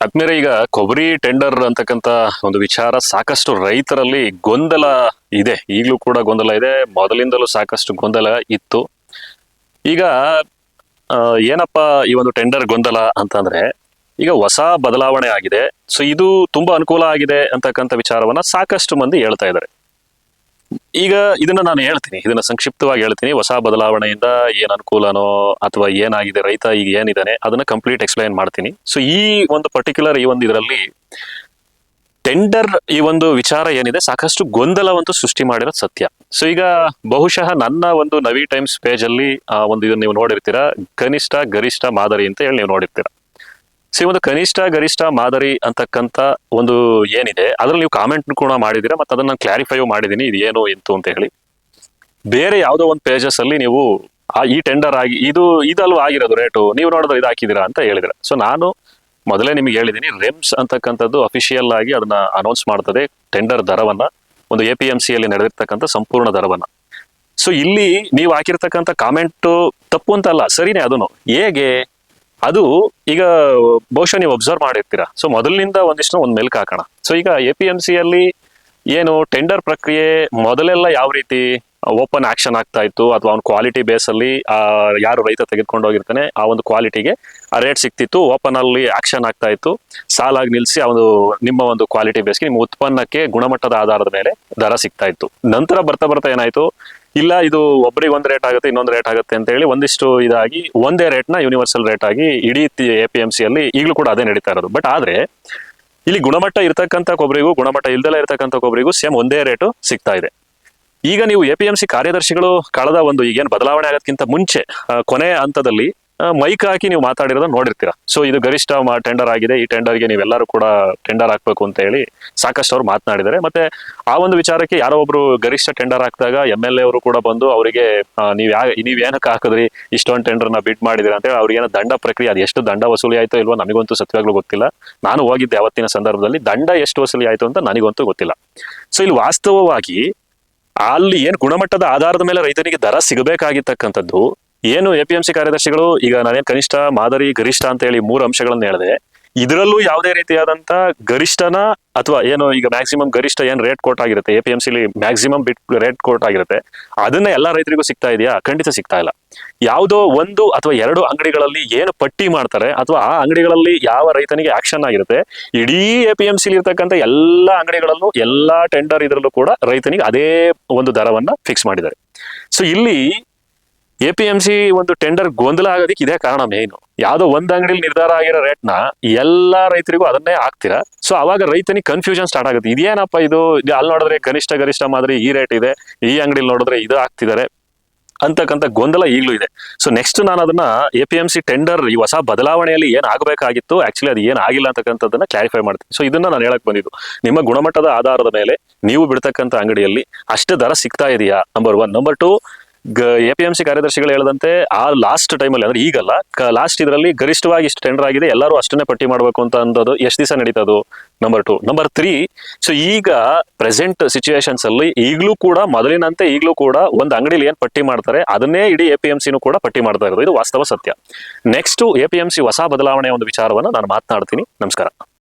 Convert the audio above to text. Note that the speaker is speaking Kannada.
ಆದ್ಮೇಲೆ ಈಗ ಕೊಬ್ಬರಿ ಟೆಂಡರ್ ಅಂತಕ್ಕಂತ ಒಂದು ವಿಚಾರ ಸಾಕಷ್ಟು ರೈತರಲ್ಲಿ ಗೊಂದಲ ಇದೆ. ಈಗಲೂ ಕೂಡ ಗೊಂದಲ ಇದೆ. ಮೊದಲಿಂದಲೂ ಸಾಕಷ್ಟು ಗೊಂದಲ ಇತ್ತು. ಈಗ ಏನಪ್ಪ ಈ ಒಂದು ಟೆಂಡರ್ ಗೊಂದಲ ಅಂತಂದ್ರೆ, ಈಗ ಹೊಸ ಬದಲಾವಣೆ ಆಗಿದೆ. ಸೊ ಇದು ತುಂಬಾ ಅನುಕೂಲ ಆಗಿದೆ ಅಂತಕ್ಕಂಥ ವಿಚಾರವನ್ನ ಸಾಕಷ್ಟು ಮಂದಿ ಹೇಳ್ತಾ ಇದ್ದಾರೆ. ಈಗ ಇದನ್ನ ನಾನು ಹೇಳ್ತೀನಿ, ಇದನ್ನ ಸಂಕ್ಷಿಪ್ತವಾಗಿ ಹೇಳ್ತೀನಿ. ಹೊಸ ಬದಲಾವಣೆಯಿಂದ ಏನ್ ಅನುಕೂಲನೋ ಅಥವಾ ಏನಾಗಿದೆ, ರೈತ ಈಗ ಏನಿದಾನೆ, ಅದನ್ನ ಕಂಪ್ಲೀಟ್ ಎಕ್ಸ್ಪ್ಲೈನ್ ಮಾಡ್ತೀನಿ. ಸೊ ಈ ಒಂದು ಪರ್ಟಿಕ್ಯುಲರ್ ಈ ಒಂದು ಇದರಲ್ಲಿ ಟೆಂಡರ್ ಈ ಒಂದು ವಿಚಾರ ಏನಿದೆ, ಸಾಕಷ್ಟು ಗೊಂದಲವಂತೂ ಸೃಷ್ಟಿ ಮಾಡಿರೋದು ಸತ್ಯ. ಸೊ ಈಗ ಬಹುಶಃ ನನ್ನ ಒಂದು ನವಿ ಟೈಮ್ಸ್ ಪೇಜ್ ಅಲ್ಲಿ ಒಂದು ಇದನ್ನ ನೀವು ನೋಡಿರ್ತೀರಾ. ಕನಿಷ್ಠ, ಗರಿಷ್ಠ ಮಾದರಿ ಅಂತ ಹೇಳಿ ನೀವು ನೋಡಿರ್ತೀರಾ. ಸೊ ಒಂದು ಕನಿಷ್ಠ, ಗರಿಷ್ಠ, ಮಾದರಿ ಅಂತಕ್ಕಂತ ಒಂದು ಏನಿದೆ, ಅದ್ರಲ್ಲಿ ನೀವು ಕಾಮೆಂಟ್ ಕೂಡ ಮಾಡಿದ್ದೀರಾ? ಮತ್ತೆ ಅದನ್ನ ಕ್ಲಾರಿಫೈ ಮಾಡಿದೀನಿ ಇದು ಏನು, ಎಂತು ಅಂತ ಹೇಳಿ. ಬೇರೆ ಯಾವುದೋ ಒಂದು ಪೇಜಸ್ ಅಲ್ಲಿ ನೀವು ಆ, ಈ ಟೆಂಡರ್ ಆಗಿ, ಇದು ಇದಲ್ವಾ ಆಗಿರೋದು ರೇಟು ನೀವು ನೋಡಿದ್ರೆ ಇದು ಹಾಕಿದಿರಾ ಅಂತ ಹೇಳಿದ್ರೆ. ಸೊ ನಾನು ಮೊದಲೇ ನಿಮಗೆ ಹೇಳಿದ್ದೀನಿ ರೆಮ್ಸ್ ಅಂತಕ್ಕಂಥದ್ದು ಅಫಿಷಿಯಲ್ ಆಗಿ ಅದನ್ನ ಅನೌನ್ಸ್ ಮಾಡ್ತದೆ ಟೆಂಡರ್ ದರವನ್ನ, ಒಂದು ಎ ಪಿ ಎಂ ಸಿ ಅಲ್ಲಿ ನಡೆದಿರ್ತಕ್ಕಂಥ ಸಂಪೂರ್ಣ ದರವನ್ನ. ಸೊ ಇಲ್ಲಿ ನೀವು ಹಾಕಿರ್ತಕ್ಕಂಥ ಕಾಮೆಂಟು ತಪ್ಪು ಅಂತಲ್ಲ ಸರಿನೇ ಅದನ್ನು ಹೇಗೆ? ಅದು ಈಗ ಬಹುಶಃ ನೀವು ಅಬ್ಸರ್ವ್ ಮಾಡಿರ್ತೀರಾ? ಸೊ ಮೊದಲಿನಿಂದ ಒಂದಿಷ್ಟು ಒಂದು ಮೆಲ್ಕ್ ಹಾಕೋಣ. ಸೊ ಈಗ ಎ ಪಿ ಎಂ ಸಿ ಅಲ್ಲಿ ಏನು ಟೆಂಡರ್ ಪ್ರಕ್ರಿಯೆ ಮೊದಲೆಲ್ಲ ಯಾವ ರೀತಿ ಓಪನ್ ಆಕ್ಷನ್ ಆಗ್ತಾ ಇತ್ತು ಅಥವಾ ಅವ್ನ ಕ್ವಾಲಿಟಿ ಬೇಸ್ ಅಲ್ಲಿ, ಆ, ಯಾರು ರೈತ ತೆಗೆದುಕೊಂಡು ಹೋಗಿರ್ತಾನೆ, ಆ ಒಂದು ಕ್ವಾಲಿಟಿಗೆ ಆ ರೇಟ್ ಸಿಕ್ತಿತ್ತು ಓಪನ್ ಅಲ್ಲಿ ಆಕ್ಷನ್ ಆಗ್ತಾ ಇತ್ತು. ಸಾಲಾಗಿ ನಿಲ್ಲಿಸಿ ಅವನು ನಿಮ್ಮ ಒಂದು ಕ್ವಾಲಿಟಿ ಬೇಸ್ಗೆ ನಿಮ್ಮ ಉತ್ಪನ್ನಕ್ಕೆ ಗುಣಮಟ್ಟದ ಆಧಾರದ ಮೇಲೆ ದರ ಸಿಗ್ತಾ ಇತ್ತು. ನಂತರ ಬರ್ತಾ ಬರ್ತಾ ಏನಾಯ್ತು? ಇಲ್ಲ, ಇದು ಒಬ್ಬರಿಗೆ ಒಂದು ರೇಟ್ ಆಗುತ್ತೆ, ಇನ್ನೊಂದು ರೇಟ್ ಆಗುತ್ತೆ ಅಂತ ಹೇಳಿ ಒಂದಿಷ್ಟು ಇದಾಗಿ, ಒಂದೇ ರೇಟ್ನ ಯೂನಿವರ್ಸಲ್ ರೇಟ್ ಆಗಿ ಇಡೀ ಎ ಪಿ ಎಂ ಸಿ ಅಲ್ಲಿ ಈಗಲೂ ಕೂಡ ಅದೇ ನಡೀತಾ ಇರೋದು. ಬಟ್ ಆದ್ರೆ ಇಲ್ಲಿ ಗುಣಮಟ್ಟ ಇರ್ತಕ್ಕಂಥ ಕೊಬ್ಬರಿಗೂ ಗುಣಮಟ್ಟ ಇಲ್ದೆಲ್ಲ ಇರ್ತಕ್ಕಂಥ ಕೊಬ್ಬರಿಗೂ ಸೇಮ್ ಒಂದೇ ರೇಟು ಸಿಗ್ತಾ ಇದೆ. ಈಗ ನೀವು ಎ ಪಿ ಎಂ ಸಿ ಕಾರ್ಯದರ್ಶಿಗಳು ಕಳೆದ ಒಂದು ಈಗೇನು ಬದಲಾವಣೆ ಆಗೋದಕ್ಕಿಂತ ಮುಂಚೆ ಕೊನೆ ಹಂತದಲ್ಲಿ ಮೈಕ್ ಹಾಕಿ ನೀವು ಮಾತಾಡಿರೋದನ್ನ ನೋಡಿರ್ತೀರಾ. ಸೊ ಇದು ಗರಿಷ್ಠ ಟೆಂಡರ್ ಆಗಿದೆ. ಈ ಟೆಂಡರ್ಗೆ ನೀವೆಲ್ಲರೂ ಕೂಡ ಟೆಂಡರ್ ಹಾಕ್ಬೇಕು ಅಂತ ಹೇಳಿ ಸಾಕಷ್ಟು ಅವ್ರು ಮಾತನಾಡಿದ್ದಾರೆ. ಮತ್ತೆ ಆ ಒಂದು ವಿಚಾರಕ್ಕೆ ಯಾರೋ ಒಬ್ರು ಗರಿಷ್ಠ ಟೆಂಡರ್ ಹಾಕಿದಾಗ ಎಂ ಎಲ್ ಎ ಅವರು ಕೂಡ ಬಂದು ಅವರಿಗೆ ನೀವು ಯಾ, ನೀವು ಏನಕ್ಕೆ ಹಾಕಿದ್ರಿ? ಇಷ್ಟೊಂದು ಟೆಂಡರ್ನ ಬಿಡ್ ಮಾಡಿದಿರ ಅಂತ ಹೇಳಿ ಅವ್ರಿಗೆ ಏನೋ ದಂಡ ಪ್ರಕ್ರಿಯೆ, ಅದು ಎಷ್ಟು ದಂಡ ವಸೂಲಿ ಆಯ್ತೋ ಇಲ್ವೋ ನಮಗಂತೂ ಸತ್ಯವಾಗ್ಲೂ ಗೊತ್ತಿಲ್ಲ. ನಾನು ಹೋಗಿದ್ದೆ ಅವತ್ತಿನ ಸಂದರ್ಭದಲ್ಲಿ. ದಂಡ ಎಷ್ಟು ವಸೂಲಿ ಆಯ್ತು ಅಂತ ನನಗಂತೂ ಗೊತ್ತಿಲ್ಲ. ಸೊ ಇಲ್ಲಿ ವಾಸ್ತವವಾಗಿ ಅಲ್ಲಿ ಏನು ಗುಣಮಟ್ಟದ ಆಧಾರದ ಮೇಲೆ ರೈತನಿಗೆ ದರ ಸಿಗಬೇಕಾಗಿರ್ತಕ್ಕಂಥದ್ದು ಏನು ಎ ಪಿ ಎಂ ಸಿ ಕಾರ್ಯದರ್ಶಿಗಳು, ಈಗ ನಾನೇನು ಕನಿಷ್ಠ ಮಾದರಿ, ಗರಿಷ್ಠ ಅಂತ ಹೇಳಿ ಮೂರು ಅಂಶಗಳನ್ನ ಹೇಳಿದೆ, ಇದರಲ್ಲೂ ಯಾವುದೇ ರೀತಿಯಾದಂತ ಗರಿಷ್ಠನ ಅಥವಾ ಏನು ಈಗ ಮ್ಯಾಕ್ಸಿಮಮ್ ಗರಿಷ್ಠ ಏನ್ ರೇಟ್ ಕೋಟ್ ಆಗಿರುತ್ತೆ ಎ ಪಿ ಎಂ ಸಿಲಿ ಮ್ಯಾಕ್ಸಿಮಮ್ ಬಿಟ್ ರೇಟ್ ಕೋಟ್ ಆಗಿರುತ್ತೆ, ಅದನ್ನ ಎಲ್ಲಾ ರೈತರಿಗೂ ಸಿಗ್ತಾ ಇದೆಯಾ? ಖಂಡಿತ ಸಿಗ್ತಾ ಇಲ್ಲ. ಯಾವುದೋ ಒಂದು ಅಥವಾ ಎರಡು ಅಂಗಡಿಗಳಲ್ಲಿ ಏನು ಪಟ್ಟಿ ಮಾಡ್ತಾರೆ, ಅಥವಾ ಆ ಅಂಗಡಿಗಳಲ್ಲಿ ಯಾವ ರೈತನಿಗೆ ಆಕ್ಷನ್ ಆಗಿರುತ್ತೆ, ಇಡೀ ಎ ಪಿ ಎಂ ಸಿಲಿ ಇರ್ತಕ್ಕಂಥ ಎಲ್ಲಾ ಅಂಗಡಿಗಳಲ್ಲೂ, ಎಲ್ಲಾ ಟೆಂಡರ್ ಇದರಲ್ಲೂ ಕೂಡ ರೈತನಿಗೆ ಅದೇ ಒಂದು ದರವನ್ನ ಫಿಕ್ಸ್ ಮಾಡಿದ್ದಾರೆ. ಸೊ ಇಲ್ಲಿ ಎ ಪಿ ಎಂ ಸಿ ಒಂದು ಟೆಂಡರ್ ಗೊಂದಲ ಆಗೋದಕ್ಕೆ ಇದೇ ಕಾರಣ ಮೇನು ಯಾವುದೋ ಒಂದು ಅಂಗಡಿಲಿ ನಿರ್ಧಾರ ಆಗಿರೋ ರೇಟ್ನ ಎಲ್ಲಾ ರೈತರಿಗೂ ಅದನ್ನೇ ಹಾಕ್ತೀರಾ? ಸೊ ಅವಾಗ ರೈತನಿಗೆ ಕನ್ಫ್ಯೂಷನ್ ಸ್ಟಾರ್ಟ್ ಆಗುತ್ತೆ. ಇದೇನಪ್ಪ ಇದು? ಅಲ್ಲಿ ನೋಡಿದ್ರೆ ಕನಿಷ್ಠ ಗರಿಷ್ಠ ಮಾದರಿ ಈ ರೇಟ್ ಇದೆ, ಈ ಅಂಗಡಿಲಿ ನೋಡಿದ್ರೆ ಇದು ಹಾಕ್ತಿದ್ದಾರೆ ಅಂತಕ್ಕಂಥ ಗೊಂದಲ ಈಗಲೂ ಇದೆ. ಸೊ ನೆಕ್ಸ್ಟ್ ನಾನು ಅದನ್ನ A P M C tender ಈ ಹೊಸ ಬದಲಾವಣೆಯಲ್ಲಿ ಏನ್ ಆಗಬೇಕಾಗಿತ್ತು? ಆಕ್ಚುಲಿ ಅದು ಏನ್ ಆಗಿಲ್ಲ ಅಂತಕ್ಕಂಥದ್ದನ್ನ ಕ್ಲಾರಿಫೈ ಮಾಡ್ತೀನಿ. ಸೊ ಇದನ್ನ ನಾನು ಹೇಳಕ್ ಬಂದಿದ್ದು. ನಿಮ್ಮ ಗುಣಮಟ್ಟದ ಆಧಾರದ ಮೇಲೆ ನೀವು ಬಿಡ್ತಕ್ಕಂಥ ಅಂಗಡಿಯಲ್ಲಿ ಅಷ್ಟೇ ದರ ಸಿಗ್ತಾ ಇದೆಯಾ? Number one number two A P M C ಕಾರ್ಯದರ್ಶಿಗಳು ಹೇಳದಂತೆ ಆ ಲಾಸ್ಟ್ ಟೈಮಲ್ಲಿ ಅಂದ್ರೆ ಈಗಲ್ಲ ಲಾಸ್ಟ್ ಇದರಲ್ಲಿ ಗರಿಷ್ಠವಾಗಿ ಇಷ್ಟು ಟೆಂಡರ್ ಆಗಿದೆ, ಎಲ್ಲರೂ ಅಷ್ಟನ್ನೇ ಪಟ್ಟಿ ಮಾಡಬೇಕು ಅಂತ ಅಂದದು ಎಷ್ಟು ದಿವಸ ನಡೀತದು? Number two number three so ಈಗ ಪ್ರೆಸೆಂಟ್ ಸಿಚುವೇಶನ್ಸ್ ಅಲ್ಲಿ ಈಗಲೂ ಕೂಡ, ಮೊದಲಿನಂತೆ ಈಗಲೂ ಕೂಡ ಒಂದು ಅಂಗಡಿಲಿ ಏನ್ ಪಟ್ಟಿ ಮಾಡ್ತಾರೆ, ಅದನ್ನೇ ಇಡೀ ಎ ಪಿ ಎಂ ಸಿನೂ ಕೂಡ ಪಟ್ಟಿ ಮಾಡ್ತಾ ಇರೋದು. ಇದು ವಾಸ್ತವ ಸತ್ಯ. Next A P M C ಹೊಸ ಬದಲಾವಣೆಯ ಒಂದು ವಿಚಾರವನ್ನು ನಾನು ಮಾತನಾಡ್ತೀನಿ. ನಮಸ್ಕಾರ.